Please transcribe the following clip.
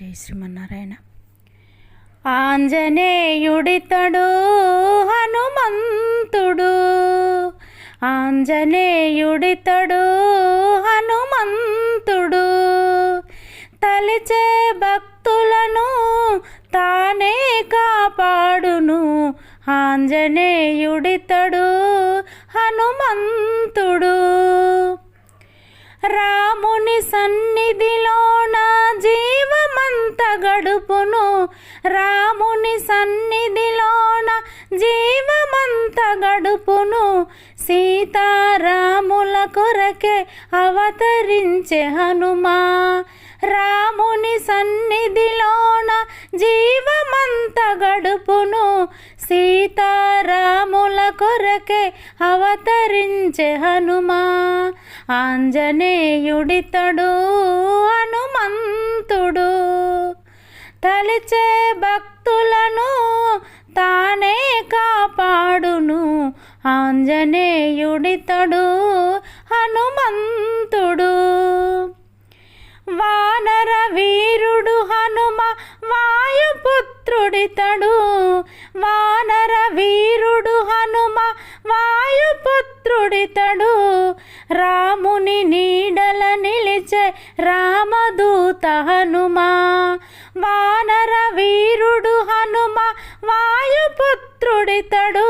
జై శ్రీమన్నారాయణ. ఆంజనేయుడితడు హనుమంతుడు. ఆంజనేయుడితడు హనుమంతుడు. తలిచే భక్తులను తానే కాపాడును. ఆంజనేయుడితడు హనుమంతుడు. గడుపును రాముని సన్నిధిలోన జీవమంత గడుపును సీతారాముల కొరకే అవతరించే హనుమా. రాముని సన్నిధిలోన జీవమంత గడుపును సీతారాముల కొరకే అవతరించే హనుమా. ఆంజనేయుడితడు తలిచే భక్తులను తానే కాపాడును. ఆంజనేయుడితడు హనుమంతుడు. వానర వీరుడు హనుమ వాయుపుత్రుడితడు వానర వీరుడు హనుమ వాయుపుత్రుడితడు రాముని నీడల నిలిచే రామదూత హనుమా. వానర వీరుడు హనుమ వాయుపుత్రుడితడు